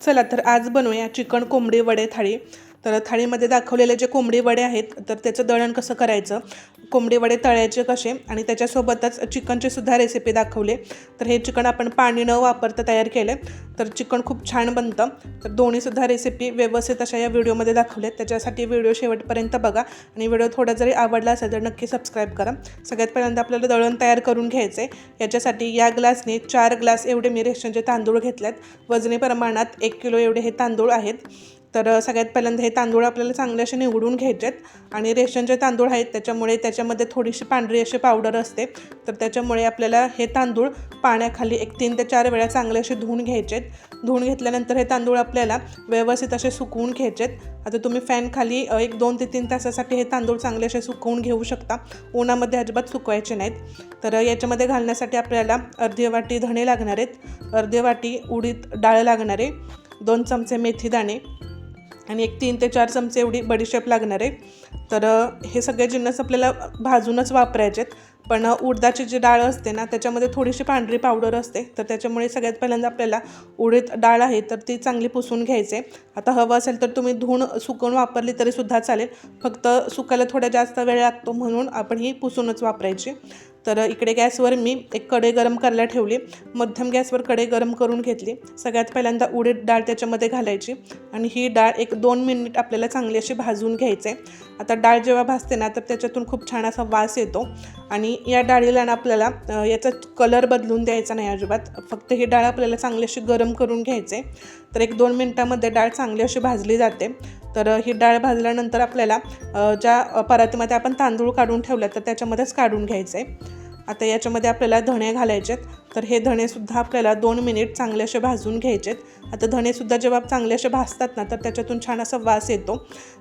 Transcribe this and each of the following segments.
चला तर आज बनवूया चिकन कोंबडी वडे थाळी. तर थाळीमध्ये दाखवलेले जे कोंबडी वडे आहेत तर त्याचं दळण कसं करायचं? कोंबडी वडे तळायचे कसे? आणि त्याच्यासोबतच चिकनची सुद्धा रेसिपी दाखवली. तर हे चिकन आपण पाणी न वापरता तयार केले तर चिकन खूप छान बनतं. तर दोन्हीसुद्धा रेसिपी व्यवस्थित अशा या व्हिडिओमध्ये दाखवल्यात. त्याच्यासाठी व्हिडिओ शेवटपर्यंत बघा. आणि व्हिडिओ थोडा जरी आवडला असेल तर नक्की सबस्क्राईब करा. सगळ्यात पहिल्यांदा आपल्याला दळण तयार करून घ्यायचं आहे याच्यासाठी या ग्लासने चार ग्लास एवढे मी रेशनचे तांदूळ घेतलेत. वजनी प्रमाणात एक किलो एवढे हे तांदूळ आहेत. तर सगळ्यात पहिल्यांदा हे तांदूळ आपल्याला चांगले असे निवडून घ्यायचे आहेत आणि रेशनचे तांदूळ आहेत त्याच्यामुळे त्याच्यामध्ये थोडीशी पांढरी अशी पावडर असते. तर त्याच्यामुळे आपल्याला हे तांदूळ पाण्याखाली एक तीन ते चार वेळा चांगले असे धुवून घ्यायचे आहेत धुवून घेतल्यानंतर हे तांदूळ आपल्याला व्यवस्थित असे सुकवून घ्यायचे आहेत आता तुम्ही फॅनखाली एक दोन ते तीन तासासाठी हे तांदूळ चांगले असे सुकवून घेऊ शकता. उन्हामध्ये अजिबात सुकवायचे नाहीत. तर याच्यामध्ये घालण्यासाठी आपल्याला अर्धी वाटी धणे लागणार आहेत. अर्धी वाटी उडीद डाळ लागणार आहे. दोन चमचे मेथी दाणे आणि एक तीन ते चार चमचे एवढी बडीशेप लागणार आहे. तर हे सगळे जिन्नस आपल्याला भाजूनच वापरायचे आहेत पण उडदाची जी डाळ असते ना त्याच्यामध्ये थोडीशी पांढरी पावडर असते. तर त्याच्यामुळे सगळ्यात पहिल्यांदा आपल्याला उडीद डाळ आहे तर ती चांगली पुसून घ्यायचे. आता हवं असेल तर तुम्ही धुवून सुकवून वापरली तरी सुद्धा चालेल. फक्त सुकायला थोडा जास्त वेळ लागतो म्हणून आपण ही पुसूनच वापरायची. तर इकडे गॅसवर मी एक कढई गरम करायला ठेवली. मध्यम गॅसवर कढई गरम करून घेतली. सगळ्यात पहिल्यांदा उडीद डाळ त्याच्यामध्ये घालायची आणि ही डाळ एक दोन मिनिट आपल्याला चांगली अशी भाजून घ्यायचे आता डाळ जेव्हा भाजते ना तर त्याच्यातून खूप छान असा वास येतो. आणि या डाळीला ना आपल्याला याचा कलर बदलून द्यायचा नाही अजिबात. फक्त ही डाळ आपल्याला चांगली अशी गरम करून घ्यायचे तर एक दोन मिनटामध्ये डाळ चांगली अशी भाजली जाते. तर ही डाळ भाजल्यानंतर आपल्याला ज्या परातीमध्ये आपण तांदूळ काढून ठेवले तर त्याच्यामध्येच काढून घ्यायचे. आता याच्यामध्ये आपल्याला धणे घालायचेत. तर हे धणेसुद्धा आपल्याला दोन मिनिट चांगले असे भाजून घ्यायचेत. आता धणेसुद्धा जेव्हा चांगले असे भाजतात ना तर त्याच्यातून छान असा वास येतो.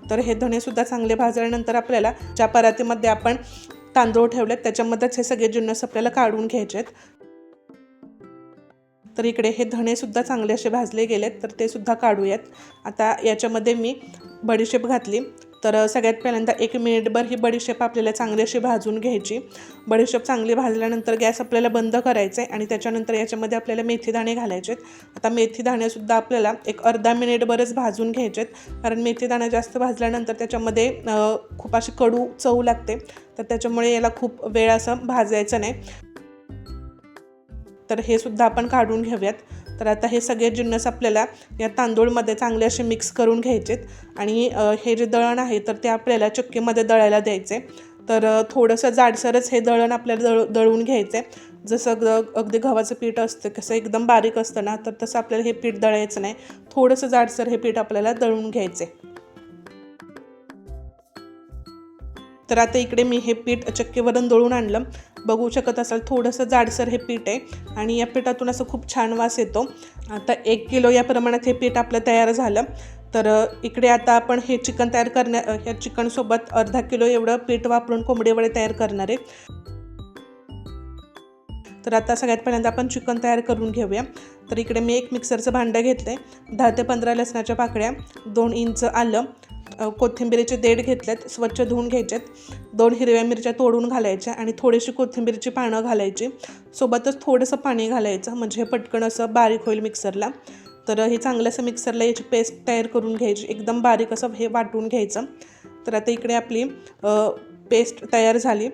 तर हे धणेसुद्धा चांगले भाजल्यानंतर आपल्याला ज्या परातीमध्ये आपण तांदूळ ठेवलेत त्याच्यामध्येच हे सगळे जिन्नस आपल्याला काढून घ्यायचे आहेत तर इकडे हे धणेसुद्धा चांगले असे भाजले गेलेत तर ते सुद्धा काढूयात. आता याच्यामध्ये मी बडीशेप घातली. तर सगळ्यात पहिल्यांदा एक मिनिटभर ही बडीशेप आपल्याला चांगली अशी भाजून घ्यायची. बडीशेप चांगली भाजल्यानंतर गॅस आपल्याला बंद करायचा आहे आणि त्याच्यानंतर याच्यामध्ये आपल्याला मेथी दाणे घालायचे आहेत. आता मेथी दाणेसुद्धा आपल्याला एक अर्धा मिनिटभरच भाजून घ्यायचे आहेत. कारण मेथी दाणे जास्त भाजल्यानंतर त्याच्यामध्ये खूप अशी कडू चव लागते. तर त्याच्यामुळे याला खूप वेळ असं भाजायचं नाही. तर हे सुद्धा आपण काढून घेऊयात. तर आता हे सगळे जिन्नस आपल्याला या तांदूळमध्ये चांगले असे मिक्स करून घ्यायचेत. आणि हे जे दळण आहे तर ते आपल्याला चक्कीमध्ये दळायला द्यायचे. तर थोडंसं जाडसरच हे दळण आपल्याला दळ दळून घ्यायचं आहे जसं ग अगदी गव्हाचं पीठ असतं कसं एकदम बारीक असतं ना तर तसं आपल्याला हे पीठ दळायचं नाही. थोडंसं जाडसर हे पीठ आपल्याला दळून घ्यायचं आहे तर आता इकडे मी हे पीठ चक्कीवरून दळून आणलं. बघू शकत असाल थोडंसं जाडसर हे पीठ आहे आणि या पिठातून असं खूप छान वास येतो. आता एक किलो या प्रमाणात हे पीठ आपलं तयार झालं. तर इकडे आता आपण हे चिकन तयार करण्या ह्या चिकनसोबत अर्धा किलो एवढं पीठ वापरून कोंबडी वडे तयार करणार आहे. तर आता सगळ्यात पहिल्यांदा आपण चिकन तयार करून घेऊया. तर इकडे मी एक मिक्सरचं भांडं घेतलं आहे दहा ते पंधरा लसणाच्या पाकळ्या दोन इंच आलं. कोथिंबीरीचे देठ घेतलेत स्वच्छ धुवून घ्यायचेत. दोन हिरव्या मिरच्या तोडून घालायच्या आणि थोडीशी कोथिंबीरची पानं घालायची. सोबतच थोडंसं पाणी घालायचं म्हणजे हे पटकन असं बारीक होईल मिक्सरला. तर हे चांगलं असं मिक्सरला याची पेस्ट तयार करून घ्यायची एकदम बारीक असं हे वाटून घ्यायचं. तर आता इकडे आपली पेस्ट तयार झाली.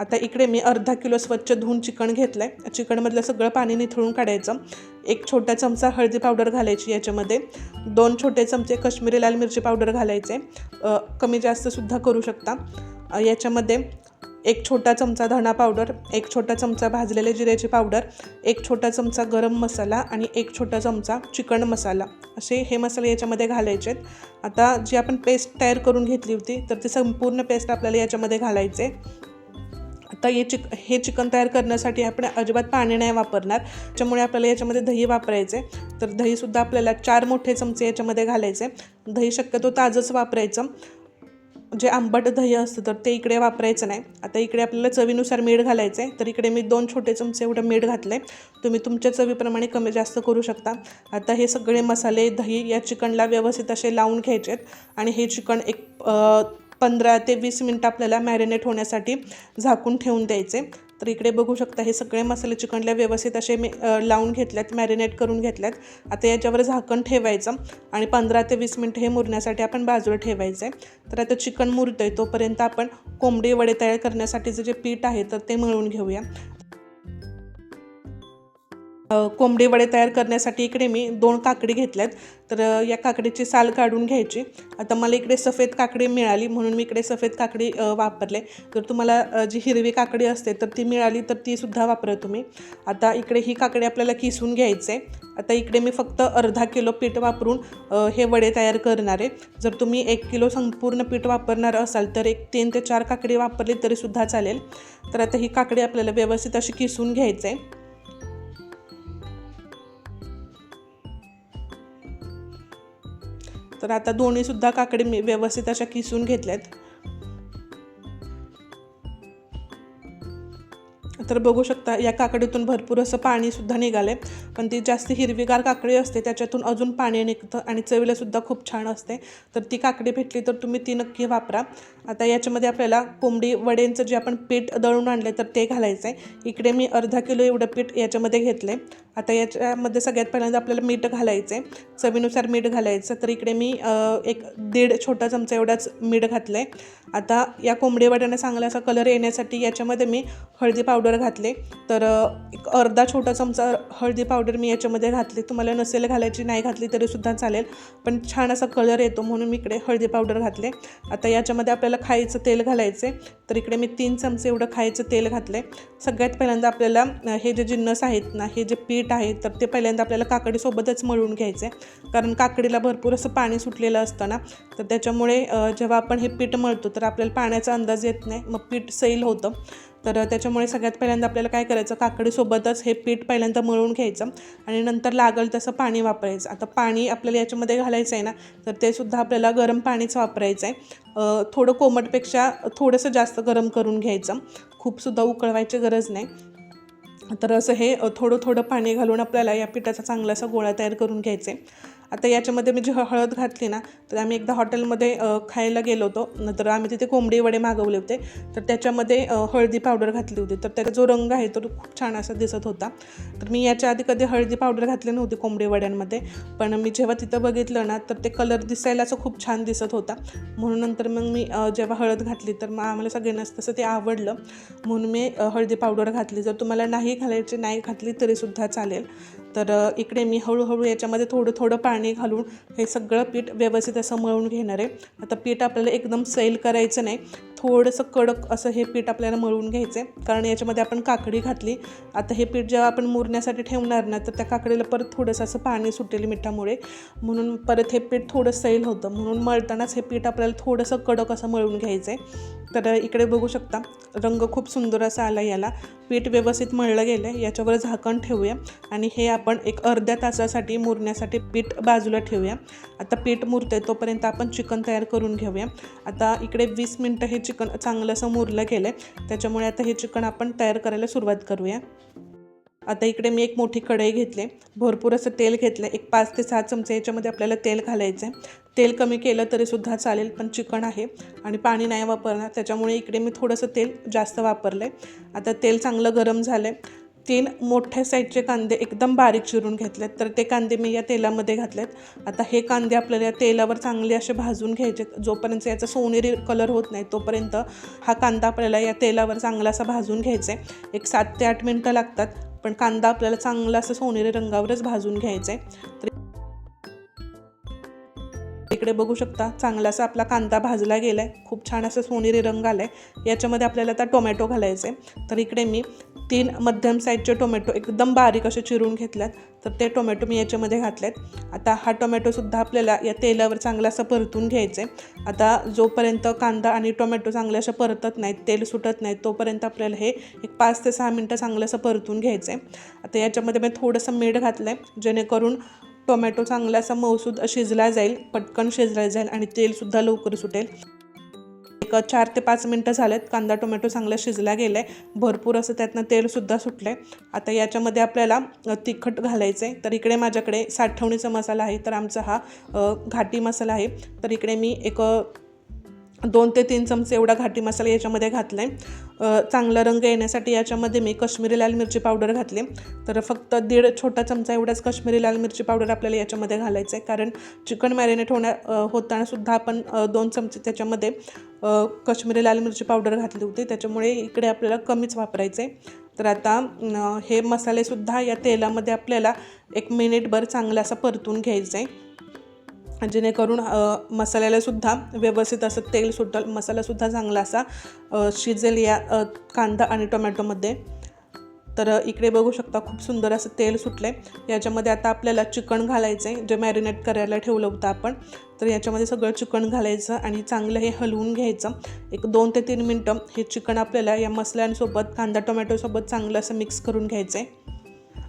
आता इकडे मी अर्धा किलो स्वच्छ धुवून चिकन घेतलं आहे चिकनमधलं सगळं पाणी निथळून काढायचं. एक छोटा चमचा हळदी पावडर घालायची याच्यामध्ये. दोन छोटे चमचे कश्मीरी लाल मिरची पावडर घालायचे. कमी जास्तसुद्धा करू शकता. याच्यामध्ये एक छोटा चमचा धणा पावडर एक छोटा चमचा भाजलेले जिऱ्याची पावडर एक छोटा चमचा गरम मसाला आणि एक छोटा चमचा चिकन मसाला. असे हे मसाले याच्यामध्ये घालायचे. आहेत आता जी आपण पेस्ट तयार करून घेतली होती तर ती संपूर्ण पेस्ट आपल्याला याच्यामध्ये घालायचे. आता हे चिक हे चिकन तयार करण्यासाठी आपण अजिबात पाणी नाही वापरणार. त्याच्यामुळे आपल्याला याच्यामध्ये दही वापरायचे तर दहीसुद्धा आपल्याला चार मोठे चमचे याच्यामध्ये घालायचे दही शक्यतो ताजंच वापरायचं. जे आंबट दही असतं तर ते इकडे वापरायचं नाही. आता इकडे आपल्याला चवीनुसार मीठ घालायचं आहे तर इकडे मी दोन छोटे चमचे एवढं मीठ घातलं आहे तुम्ही तुमच्या चवीप्रमाणे कमी जास्त करू शकता. आता हे सगळे मसाले दही या चिकनला व्यवस्थित असे लावून घ्यायचे आहेत आणि हे चिकन एक पंधरा ते वीस मिनटं आपल्याला मॅरिनेट होण्यासाठी झाकून ठेवून द्यायचे. तर इकडे बघू शकता हे सगळे मसाले चिकनला व्यवस्थित असे मी लावून घेतल्यात मॅरिनेट करून घेतल्यात. आता याच्यावर झाकण ठेवायचं आणि पंधरा ते वीस मिनटं हे मुरण्यासाठी आपण बाजूला ठेवायचं आहे तर आता चिकन मुरतं आहे तोपर्यंत आपण कोंबडी वडे तयार करण्यासाठीचं जे पीठ आहे तर ते मळून घेऊया. कोंबडी वडे तयार करण्यासाठी इकडे मी दोन काकडी घेतल्यात. तर या काकडीची साल काढून घ्यायची. आता मला इकडे सफेद काकडी मिळाली म्हणून मी इकडे सफेद काकडी वापरले. तर तुम्हाला जी हिरवी काकडी असते तर ती मिळाली तर ती सुद्धा वापरा तुम्ही. आता इकडे ही काकडी आपल्याला किसून घ्यायचं. आहे आता इकडे मी फक्त अर्धा किलो पीठ वापरून हे वडे तयार करणार आहे. जर तुम्ही एक किलो संपूर्ण पीठ वापरणार असाल तर एक तीन ते चार काकडी वापरली तरीसुद्धा चालेल. तर आता ही काकडी आपल्याला व्यवस्थित अशी किसून घ्यायचं आहे तर आता दोन्हीसुद्धा काकडी मी व्यवस्थित अशा किसून घेतल्यात. तर बघू शकता या काकडीतून भरपूर असं पाणीसुद्धा निघालं आहे पण ती जास्त हिरवीगार काकडी असते त्याच्यातून अजून पाणी निघतं आणि चवीलासुद्धा खूप छान असते. तर ती काकडी भेटली तर तुम्ही ती नक्की वापरा. आता याच्यामध्ये आपल्याला कोंबडी वड्यांचं जे आपण पीठ दळून आणलं तर ते घालायचं आहे इकडे मी अर्धा किलो एवढं पीठ याच्यामध्ये घेतलं आहे आता याच्यामध्ये सगळ्यात पहिल्यांदा आपल्याला मीठ घालायचं आहे चवीनुसार मीठ घालायचं. तर इकडे मी एक दीड छोटा चमचा एवढाच मीठ घातलं आहे आता या कोंबडी चांगला असा कलर येण्यासाठी याच्यामध्ये मी हळदी पावडर घातले. तर एक अर्धा छोटा चमचा हळदी पावडर मी याच्यामध्ये घातली. तुम्हाला नसेल घालायची नाही घातली तरीसुद्धा चालेल. पण छान असा कलर येतो म्हणून मी इकडे हळदी पावडर घातले. आता याच्यामध्ये आपल्याला खायचं तेल घालायचे तर इकडे मी तीन चमचे एवढं खायचं तेल घातले सगळ्यात पहिल्यांदा आपल्याला हे जे जिन्नस आहेत ना हे जे पीठ आहे तर ते पहिल्यांदा आपल्याला काकडीसोबतच मळून घ्यायचं आहे कारण काकडीला भरपूर असं पाणी सुटलेलं असतं ना तर त्याच्यामुळे जेव्हा आपण हे पीठ मळतो तर आपल्याला पाण्याचा अंदाज येत नाही. मग पीठ सैल होतं. तर त्याच्यामुळे सगळ्यात पहिल्यांदा आपल्याला काय करायचं काकडीसोबतच हे पीठ पहिल्यांदा मळून घ्यायचं आणि नंतर लागल तसं पाणी वापरायचं. आता पाणी आपल्याला याच्यामध्ये घालायचं आहे ना तर ते सुद्धा आपल्याला गरम पाणीच वापरायचं आहे थोडं कोमटपेक्षा थोडंसं जास्त गरम करून घ्यायचं. खूपसुद्धा उकळवायची गरज नाही. तर असं हे थोडं थोडं पाणी घालून आपल्याला या पिठाचा चांगला असा गोळा तयार करून घ्यायचा. आहे आता याच्यामध्ये मी जी हळद घातली ना तर आम्ही एकदा हॉटेलमध्ये खायला गेलो होतो. नंतर आम्ही तिथे कोंबडी वडे मागवले होते. तर त्याच्यामध्ये हळदी पावडर घातली होती. तर त्याचा जो रंग आहे तो खूप छान असा दिसत होता. तर मी याच्या आधी कधी हळदी पावडर घातली नव्हती कोंबडी वड्यांमध्ये. पण मी जेव्हा तिथं बघितलं ना तर ते कलर दिसायला असं खूप छान दिसत होता. म्हणून नंतर मग मी जेव्हा हळद घातली तर मग आम्हाला सगळ्यांनाच तसं ते आवडलं. म्हणून मी हळदी पावडर घातली. जर तुम्हाला नाही घालायची नाही घातली तरीसुद्धा चालेल. तर इकडे मी हळूहळू याच्यामध्ये थोडं थोडं पाणी घालून हे सगळं पीठ व्यवस्थित असं मळून घेणार आहे. आता पीठ आपल्याला एकदम सैल करायचं नाही. थोडंसं कडक असं हे पीठ आपल्याला मळून घ्यायचं आहे कारण याच्यामध्ये आपण काकडी घातली. आता हे पीठ जेव्हा आपण मुरण्यासाठी ठेवणार ना तर त्या काकडीला परत थोडंसं असं पाणी सुटेल मिठामुळे. म्हणून परत हे पीठ थोडं सैल होतं. म्हणून मळतानाच हे पीठ आपल्याला थोडंसं कडक असं मळून घ्यायचं आहे तर इकडे बघू शकता रंग खूप सुंदर असा आला याला. पीठ व्यवस्थित मळलं गेलं आहे याच्यावर झाकण ठेवूया. आणि हे आपण एक अर्ध्या तासासाठी मुरण्यासाठी पीठ बाजूला ठेवूया. आता पीठ मुरते तोपर्यंत आपण चिकन तयार करून घेऊया. आता इकडे वीस मिनटं हे चिकन चिकन चांगलं असं मुरलं गेलं आहे त्याच्यामुळे आता हे चिकन आपण तयार करायला सुरुवात करूया. आता इकडे मी एक मोठी कढई घेतली. भरपूर असं तेल घेतलं एक पाच ते सहा चमचे याच्यामध्ये आपल्याला तेल घालायचं आहे तेल कमी केलं तरीसुद्धा चालेल पण चिकन आहे आणि पाणी नाही वापरणार. त्याच्यामुळे इकडे मी थोडंसं तेल जास्त वापरलं आहे आता तेल चांगलं गरम झालं आहे तीन मोठ्या साईजचे कांदे एकदम बारीक चिरून घेतलेत. तर ते कांदे मी या तेलामध्ये घातलेत. आता हे कांदे आपल्याला या तेलावर चांगले असे भाजून घ्यायचे जोपर्यंत याचा सोनेरी कलर होत नाही तोपर्यंत हा कांदा आपल्याला या तेलावर चांगला असा भाजून घ्यायचा आहे. एक सात ते आठ मिनटं लागतात पण कांदा आपल्याला चांगला असं सोनेरी रंगावरच भाजून घ्यायचा आहे. तर इकडे बघू शकता चांगलासा आपला कांदा भाजला गेला आहे खूप छान असं सोनेरी रंग आला आहे याच्यामध्ये आपल्याला आता टोमॅटो घालायचे तर इकडे मी तीन मध्यम साईजचे टोमॅटो एकदम बारीक असे चिरून घेतल्यात. तर ते टोमॅटो मी याच्यामध्ये घातलेत. आता हा टोमॅटोसुद्धा आपल्याला या तेलावर चांगला असं परतून घ्यायचं आहे आता जोपर्यंत कांदा आणि टोमॅटो चांगले असं परतत नाहीत तेल सुटत नाहीत तोपर्यंत आपल्याला हे एक पाच ते सहा मिनटं चांगलं असं परतून घ्यायचं आहे आता याच्यामध्ये मी थोडंसं मीठ घातलं आहे जेणेकरून टोमॅटो चांगला असा मौसूद शिजला जाईल पटकन शिजला जाईल आणि तेलसुद्धा लवकर सुटेल. एक चार ते पाच मिनटं झालेत. कांदा टोमॅटो चांगला शिजला गेला आहे भरपूर असं त्यातनं तेलसुद्धा सुटलं आहे आता याच्यामध्ये आपल्याला तिखट घालायचं आहे तर इकडे माझ्याकडे साठवणीचा मसाला आहे. तर आमचा हा घाटी मसाला आहे. तर इकडे मी एक दोन ते तीन चमचे एवढा घाटी मसाला याच्यामध्ये घातला आहे चांगला रंग येण्यासाठी याच्यामध्ये मी कश्मीरी लाल मिरची पावडर घातली. तर फक्त दीड छोटा चमचा एवढाच कश्मीरी लाल मिरची पावडर आपल्याला याच्यामध्ये घालायचं आहे कारण चिकन मॅरिनेट होण्या होतानासुद्धा आपण दोन चमचे त्याच्यामध्ये कश्मीरी लाल मिरची पावडर घातली होती. त्याच्यामुळे इकडे आपल्याला कमीच वापरायचं आहे तर आता हे मसालेसुद्धा या तेलामध्ये आपल्याला एक मिनिटभर चांगला असा परतून घ्यायचं आहे जेणेकरून मसाल्यालासुद्धा व्यवस्थित असं तेल सुटल मसालासुद्धा चांगला असा शिजेल या कांदा आणि टोमॅटोमध्ये तर इकडे बघू शकता खूप सुंदर असं तेल सुटलं आहे याच्यामध्ये आता आपल्याला चिकन घालायचं आहे जे मॅरिनेट करायला ठेवलं होतं आपण. तर याच्यामध्ये सगळं चिकन घालायचं आणि चांगलं हे हलवून घ्यायचं. एक दोन ते तीन मिनटं हे चिकन आपल्याला या मसाल्यांसोबत कांदा टोमॅटोसोबत चांगलं असं मिक्स करून घ्यायचं आहे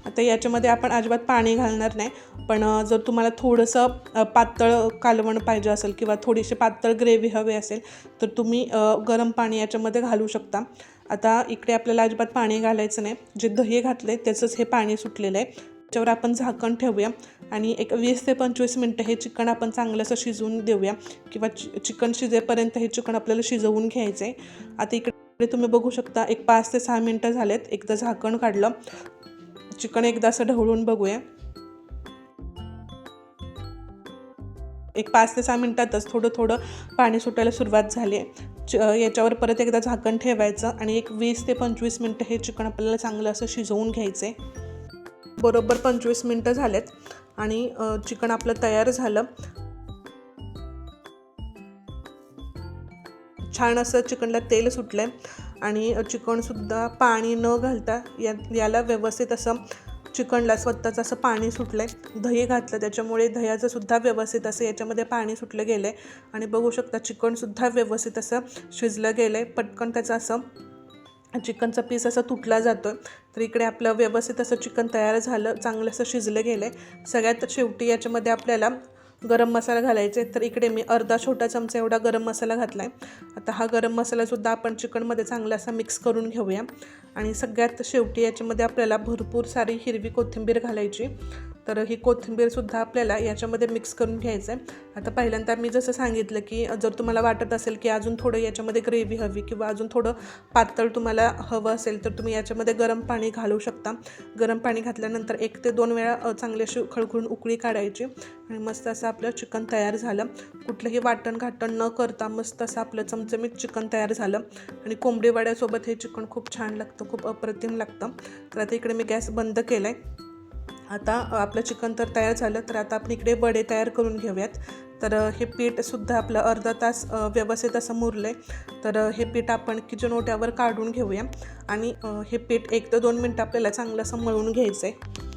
आता याच्यामध्ये आपण अजिबात पाणी घालणार नाही. पण जर तुम्हाला थोडंसं पातळ कालवण पाहिजे असेल किंवा थोडीशी पातळ ग्रेव्ही हवी असेल तर तुम्ही गरम पाणी याच्यामध्ये घालू शकता. आता इकडे आपल्याला अजिबात पाणी घालायचं नाही. जे दही घातले त्याचंच हे पाणी सुटलेलं आहे. त्याच्यावर आपण झाकण ठेवूया आणि एक वीस ते पंचवीस मिनटं हे चिकन आपण चांगलं असं शिजवून देऊया किंवा चि चिकन शिजेपर्यंत हे चिकन आपल्याला शिजवून घ्यायचं आहे आता इकडे तुम्ही बघू शकता एक पाच ते सहा मिनटं झालेत. एकदा झाकण काढलं. चिकन एकदा असं ढवळून बघूया. एक पाच ते सहा मिनटातच थोडं थोडं पाणी सुटायला सुरुवात झाली आहे च याच्यावर परत एकदा झाकण ठेवायचं आणि एक वीस ते पंचवीस मिनटं हे चिकन आपल्याला चांगलं असं शिजवून घ्यायचं बरोबर पंचवीस मिनटं झालेत आणि चिकन आपलं तयार झालं. छान असं चिकनला तेल सुटलं आहे आणि चिकणसुद्धा पाणी न घालता या याला व्यवस्थित असं चिकनला स्वतःचं असं पाणी सुटलं आहे दही घातलं त्याच्यामुळे दह्याचं सुद्धा व्यवस्थित असं याच्यामध्ये पाणी सुटलं गेलं आहे आणि बघू शकता चिकणसुद्धा व्यवस्थित असं शिजलं गेलं आहे पटकन त्याचं असं चिकनचा पीस असा तुटला जातो तर इकडे आपलं व्यवस्थित असं चिकन तयार झालं चांगलं असं शिजलं गेलं आहे सगळ्यात शेवटी याच्यामध्ये आपल्याला गरम मसाला घालायचे तर इकडे मी अर्धा छोटा चमचा एवढा गरम मसाला घातला आहे आता हा गरम मसालासुद्धा आपण चिकनमध्ये चांगला असा मिक्स करून घेऊया. आणि सगळ्यात शेवटी याच्यामध्ये आपल्याला भरपूर सारी हिरवी कोथिंबीर घालायची. तर ही कोथिंबीरसुद्धा आपल्याला याच्यामध्ये मिक्स करून घ्यायचं आहे आता पहिल्यांदा मी जसं सांगितलं की जर तुम्हाला वाटत असेल की अजून थोडं याच्यामध्ये ग्रेव्ही हवी किंवा अजून थोडं पातळ तुम्हाला हवं असेल तर तुम्ही याच्यामध्ये गरम पाणी घालू शकता. गरम पाणी घातल्यानंतर एक ते दोन वेळा चांगली अशी खळखळून उकळी काढायची आणि मस्त असं आपलं चिकन तयार झालं. कुठलंही वाटण घाटण न करता मस्त असं आपलं चमचमीत चिकन तयार झालं आणि कोंबडी वड्यासोबत हे चिकन खूप छान लागतं खूप अप्रतिम लागतं. तर आता इकडे मी गॅस बंद केला आहे आता आपलं चिकन तर तयार झालं तर आता आपण इकडे वडे तयार करून घेऊयात. तर हे पीठसुद्धा आपलं अर्धा तास व्यवस्थित असं मुरलं आहे तर हे पीठ आपण किचन ओट्यावर काढून घेऊया. आणि हे पीठ एक ते दोन मिनटं आपल्याला चांगलं असं मळून घ्यायचं आहे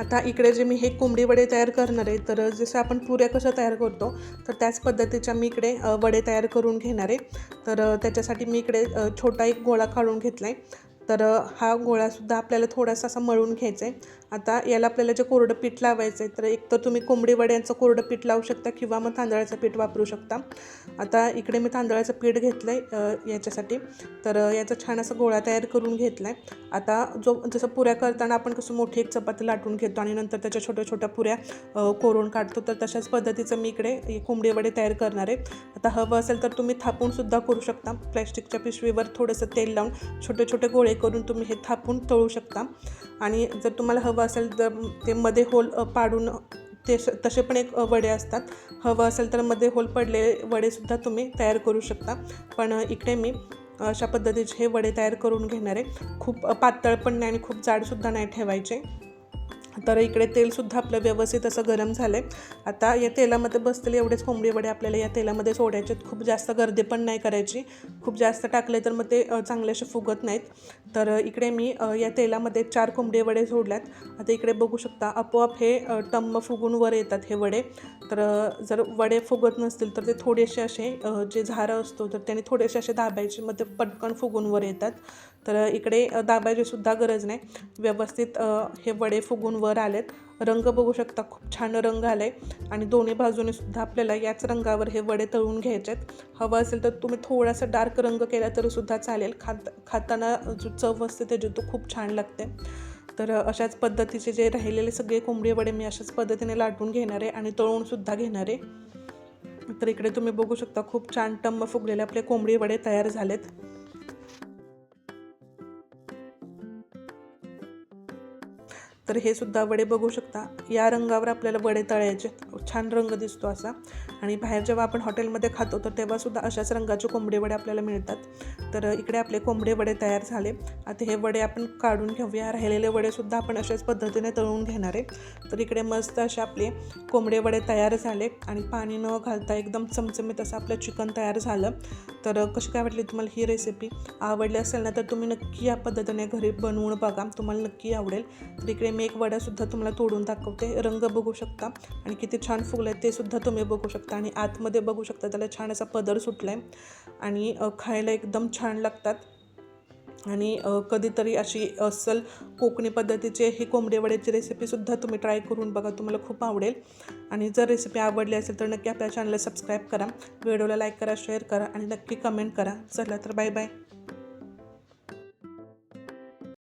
आता इकडे जे मी हे कोंबडी वडे तयार करणार आहे तर जसं आपण पुऱ्या कशा तयार करतो तर त्याच पद्धतीच्या मी इकडे वडे तयार करून घेणार आहे. तर त्याच्यासाठी मी इकडे छोटा एक गोळा काढून घेतला आहे तर हा गोळासुद्धा आपल्याला थोडासा असा मळून घ्यायचा आहे आता याला आपल्याला जे कोरडं पीठ लावायचं आहे तर एक तर तुम्ही कोंबडी वड्यांचं कोरडं पीठ लावू शकता किंवा मग तांदळाचं पीठ वापरू शकता. आता इकडे मी तांदळाचं पीठ घेतलं आहे याच्यासाठी. तर याचा छान असा गोळा तयार करून घेतला आहे आता जो जसं पुऱ्या करताना आपण कसं मोठी एक चपाती लाटून घेतो आणि नंतर त्याच्या छोट्या छोट्या पुऱ्या कोरून काढतो तर तशाच पद्धतीचं मी इकडे कोंबडी वडे तयार करणार आहे. आता हवं असेल तर तुम्ही थापूनसुद्धा करू शकता. प्लॅस्टिकच्या पिशवीवर थोडंसं तेल लावून छोटे छोटे गोळे करून तुम्ही हे थापून तळू शकता. आणि जर तुम्हाला हवं असेल तर ते मध्ये होल पाडून ते श- तसे पण एक वडे असतात. हवं असेल तर मध्ये होल पडलेले वडेसुद्धा तुम्ही तयार करू शकता. पण इकडे मी अशा पद्धतीचे हे वडे तयार करून घेणार. आहे खूप पातळ पण नाही आणि खूप जाडसुद्धा नाही ठेवायचे. तर इकडे तेलसुद्धा आपलं व्यवस्थित असं गरम झालं आहे आता या तेलामध्ये बसतील एवढेच कोंबडी वडे आपल्याला या तेलामध्ये सोडायचे आहेत. खूप जास्त गर्दी पण नाही करायची. खूप जास्त टाकले तर मग ते चांगले असे फुगत नाहीत. तर इकडे मी या तेलामध्ये चार कोंबडी वडे सोडल्यात. आता इकडे बघू शकता आपोआप हे टम्म फुगून वर येतात हे वडे. तर जर वडे फुगत नसतील तर ते थोडेसे असे जे झारं असतो तर त्याने थोडेसे असे दाबायचे मग ते पटकन फुगून वर येतात. तर इकडे दाबायची सुद्धा गरज नाही. व्यवस्थित हे वडे फुगून वर आलेत. रंग बघू शकता खूप छान रंग आला आहे आणि दोन्ही बाजूने सुद्धा आपल्याला याच रंगावर हे वडे तळून घ्यायचे आहेत हवं असेल तर तुम्ही थोडासा डार्क रंग केला तरी सुद्धा चालेल. खात खाताना जो चव असते त्याची तो खूप छान लागते. तर अशाच पद्धतीचे जे राहिलेले सगळे कोंबडी वडे मी अशाच पद्धतीने लाटून घेणार आहे आणि तळूनसुद्धा घेणार आहे. तर इकडे तुम्ही बघू शकता खूप छान टम्म फुगलेले आपले कोंबडी वडे तयार झालेत. तर हे सुद्धा वडे बघू शकता. या रंगावर आपल्याला वडे तळायचे छान रंग दिसतो असा. आणि बाहेर जेव्हा आपण हॉटेलमध्ये खातो तर तेव्हासुद्धा अशाच रंगाचे कोंबडे वडे आपल्याला मिळतात. तर इकडे आपले कोंबडे वडे तयार झाले. आता हे वडे आपण काढून घेऊया. राहिलेले वडेसुद्धा आपण अशाच पद्धतीने तळून घेणार आहे. तर इकडे मस्त असे आपले कोंबडे वडे तयार झाले. आणि पाणी न घालता एकदम चमचमीत असं आपलं चिकन तयार झालं. तर कशी काय वाटली तुम्हाला ही रेसिपी आवडली असेल ना तर तुम्ही नक्की या पद्धतीने घरी बनवून बघा. तुम्हाला नक्की आवडेल. तर इकडे मी एक वड्यासुद्धा तुम्हाला तोडून दाखवते. रंग बघू शकता. आणि किती छान फुगलं आहे ते सुद्धा तुम्ही बघू शकता. आणि आतमध्ये बघू शकता त्याला छान असा पदर सुटला आहे आणि खायला एकदम छान लागतात. आणि कधीतरी अशी अस्सल कोकणी पद्धतीचे हे कोंबडेवड्याची रेसिपीसुद्धा तुम्ही ट्राय करून बघा तुम्हाला खूप आवडेल. आणि जर रेसिपी आवडली असेल तर नक्की आपल्या चॅनलला सबस्क्राईब करा. व्हिडिओला लाईक करा शेअर करा आणि नक्की कमेंट करा. चला तर बाय बाय